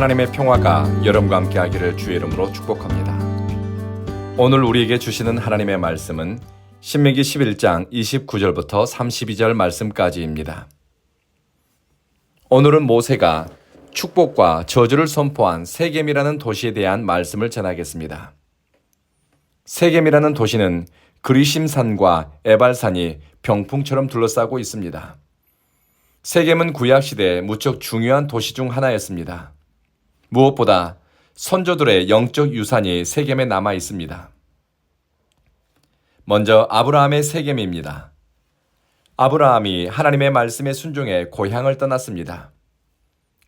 하나님의 평화가 여러분과 함께하기를 주의 이름으로 축복합니다. 오늘 우리에게 주시는 하나님의 말씀은 신명기 11장 29절부터 32절 말씀까지입니다. 오늘은 모세가 축복과 저주를 선포한 세겜이라는 도시에 대한 말씀을 전하겠습니다. 세겜이라는 도시는 그리심산과 에발산이 병풍처럼 둘러싸고 있습니다. 세겜은 구약시대 무척 중요한 도시 중 하나였습니다. 무엇보다 선조들의 영적 유산이 세겜에 남아 있습니다. 먼저 아브라함의 세겜입니다. 아브라함이 하나님의 말씀에 순종해 고향을 떠났습니다.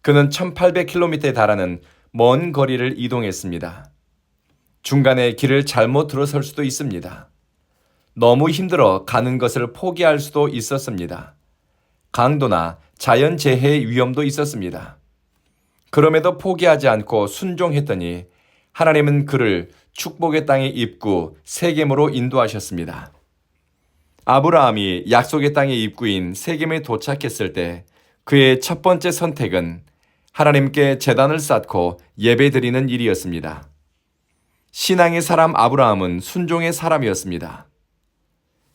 그는 1800km에 달하는 먼 거리를 이동했습니다. 중간에 길을 잘못 들어설 수도 있습니다. 너무 힘들어 가는 것을 포기할 수도 있었습니다. 강도나 자연재해의 위험도 있었습니다. 그럼에도 포기하지 않고 순종했더니 하나님은 그를 축복의 땅의 입구 세겜으로 인도하셨습니다. 아브라함이 약속의 땅의 입구인 세겜에 도착했을 때 그의 첫 번째 선택은 하나님께 재단을 쌓고 예배드리는 일이었습니다. 신앙의 사람 아브라함은 순종의 사람이었습니다.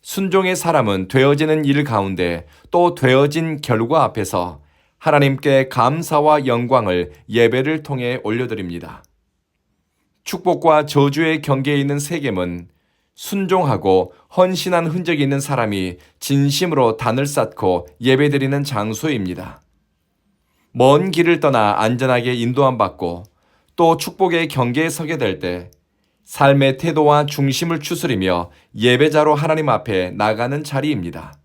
순종의 사람은 되어지는 일 가운데 또 되어진 결과 앞에서 하나님께 감사와 영광을 예배를 통해 올려드립니다. 축복과 저주의 경계에 있는 세겜은 순종하고 헌신한 흔적이 있는 사람이 진심으로 단을 쌓고 예배드리는 장소입니다. 먼 길을 떠나 안전하게 인도함 받고 또 축복의 경계에 서게 될 때 삶의 태도와 중심을 추스리며 예배자로 하나님 앞에 나가는 자리입니다.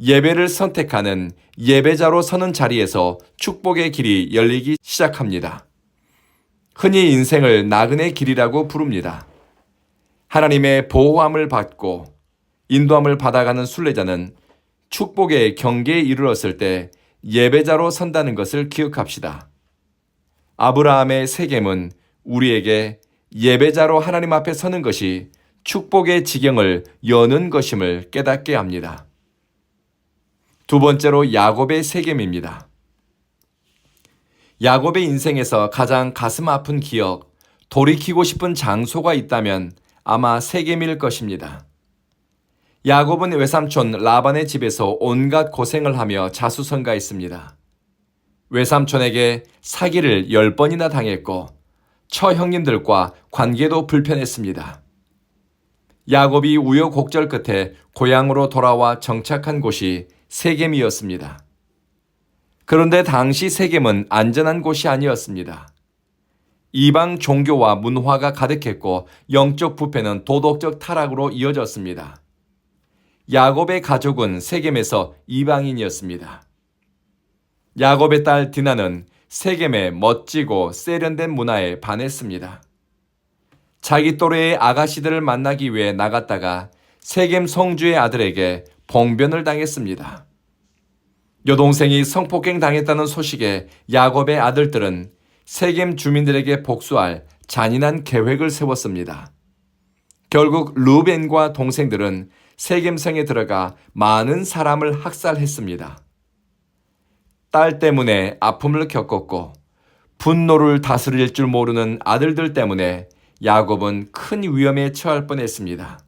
예배를 선택하는 예배자로 서는 자리에서 축복의 길이 열리기 시작합니다. 흔히 인생을 나그네 길이라고 부릅니다. 하나님의 보호함을 받고 인도함을 받아가는 순례자는 축복의 경계에 이르렀을 때 예배자로 선다는 것을 기억합시다. 아브라함의 세겜은 우리에게 예배자로 하나님 앞에 서는 것이 축복의 지경을 여는 것임을 깨닫게 합니다. 두 번째로 야곱의 세겜입니다. 야곱의 인생에서 가장 가슴 아픈 기억, 돌이키고 싶은 장소가 있다면 아마 세겜일 것입니다. 야곱은 외삼촌 라반의 집에서 온갖 고생을 하며 자수성가했습니다. 외삼촌에게 사기를 열 번이나 당했고 처형님들과 관계도 불편했습니다. 야곱이 우여곡절 끝에 고향으로 돌아와 정착한 곳이 세겜이었습니다. 그런데 당시 세겜은 안전한 곳이 아니었습니다. 이방 종교와 문화가 가득했고 영적 부패는 도덕적 타락으로 이어졌습니다. 야곱의 가족은 세겜에서 이방인이었습니다. 야곱의 딸 디나는 세겜의 멋지고 세련된 문화에 반했습니다. 자기 또래의 아가씨들을 만나기 위해 나갔다가 세겜 성주의 아들에게 봉변을 당했습니다. 여동생이 성폭행 당했다는 소식에 야곱의 아들들은 세겜 주민들에게 복수할 잔인한 계획을 세웠습니다. 결국 루벤과 동생들은 세겜성에 들어가 많은 사람을 학살했습니다. 딸 때문에 아픔을 겪었고 분노를 다스릴 줄 모르는 아들들 때문에 야곱은 큰 위험에 처할 뻔했습니다.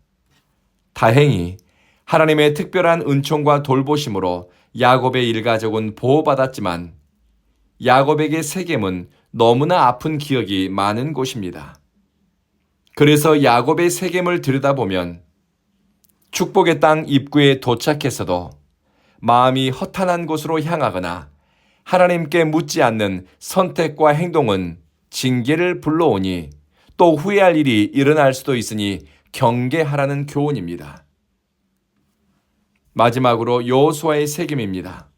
다행히 하나님의 특별한 은총과 돌보심으로 야곱의 일가족은 보호받았지만 야곱에게 세겜은 너무나 아픈 기억이 많은 곳입니다. 그래서 야곱의 세겜을 들여다보면 축복의 땅 입구에 도착해서도 마음이 허탄한 곳으로 향하거나 하나님께 묻지 않는 선택과 행동은 징계를 불러오니 또 후회할 일이 일어날 수도 있으니 경계하라는 교훈입니다. 마지막으로 여호수아의 세겜입니다.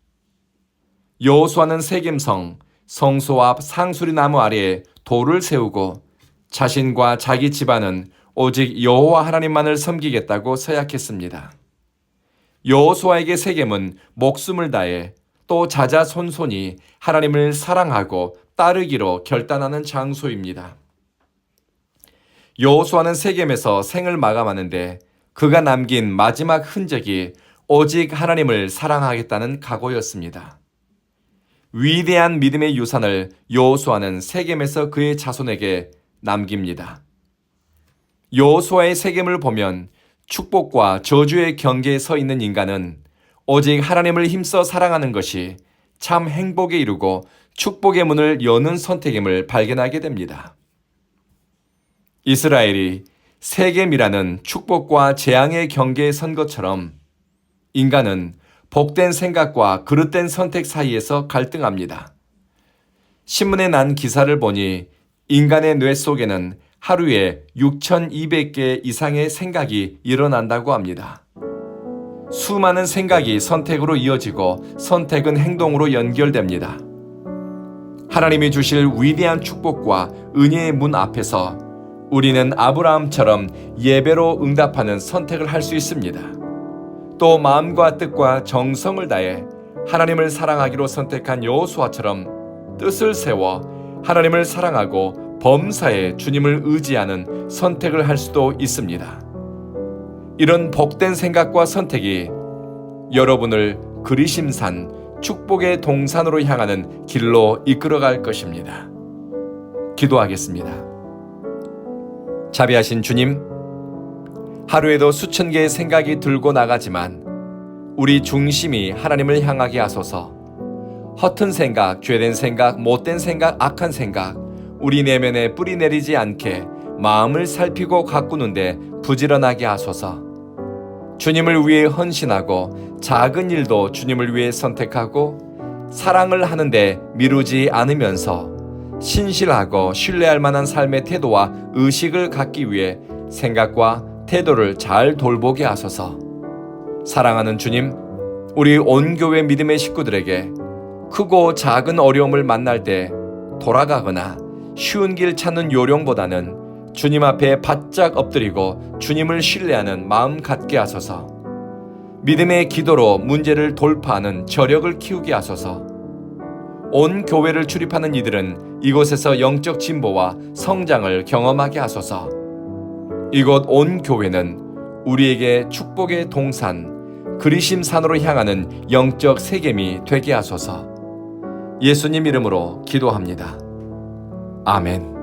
여호수아는 세겜성 성소 앞 상수리 나무 아래에 돌을 세우고 자신과 자기 집안은 오직 여호와 하나님만을 섬기겠다고 서약했습니다. 여호수아에게 세겜은 목숨을 다해 또 자자손손이 하나님을 사랑하고 따르기로 결단하는 장소입니다. 여호수아는 세겜에서 생을 마감하는데 그가 남긴 마지막 흔적이 오직 하나님을 사랑하겠다는 각오였습니다. 위대한 믿음의 유산을 여호수아는 세겜에서 그의 자손에게 남깁니다. 여호수아의 세겜을 보면 축복과 저주의 경계에 서 있는 인간은 오직 하나님을 힘써 사랑하는 것이 참 행복에 이르고 축복의 문을 여는 선택임을 발견하게 됩니다. 이스라엘이 세겜이라는 축복과 재앙의 경계에 선 것처럼 인간은 복된 생각과 그릇된 선택 사이에서 갈등합니다. 신문에 난 기사를 보니 인간의 뇌 속에는 하루에 6,200개 이상의 생각이 일어난다고 합니다. 수많은 생각이 선택으로 이어지고 선택은 행동으로 연결됩니다. 하나님이 주실 위대한 축복과 은혜의 문 앞에서 우리는 아브라함처럼 예배로 응답하는 선택을 할 수 있습니다. 또 마음과 뜻과 정성을 다해 하나님을 사랑하기로 선택한 여호수아처럼 뜻을 세워 하나님을 사랑하고 범사에 주님을 의지하는 선택을 할 수도 있습니다. 이런 복된 생각과 선택이 여러분을 그리심산 축복의 동산으로 향하는 길로 이끌어갈 것입니다. 기도하겠습니다. 자비하신 주님, 하루에도 수천 개의 생각이 들고 나가지만 우리 중심이 하나님을 향하게 하소서. 허튼 생각, 죄된 생각, 못된 생각, 악한 생각, 우리 내면에 뿌리 내리지 않게 마음을 살피고 가꾸는데 부지런하게 하소서. 주님을 위해 헌신하고 작은 일도 주님을 위해 선택하고 사랑을 하는데 미루지 않으면서 신실하고 신뢰할 만한 삶의 태도와 의식을 갖기 위해 생각과 태도를 잘 돌보게 하소서. 사랑하는 주님, 우리 온 교회 믿음의 식구들에게 크고 작은 어려움을 만날 때 돌아가거나 쉬운 길 찾는 요령보다는 주님 앞에 바짝 엎드리고 주님을 신뢰하는 마음 갖게 하소서. 믿음의 기도로 문제를 돌파하는 저력을 키우게 하소서. 온 교회를 출입하는 이들은 이곳에서 영적 진보와 성장을 경험하게 하소서. 이곳 온 교회는 우리에게 축복의 동산, 그리심 산으로 향하는 영적 세겜이 되게 하소서. 예수님 이름으로 기도합니다. 아멘.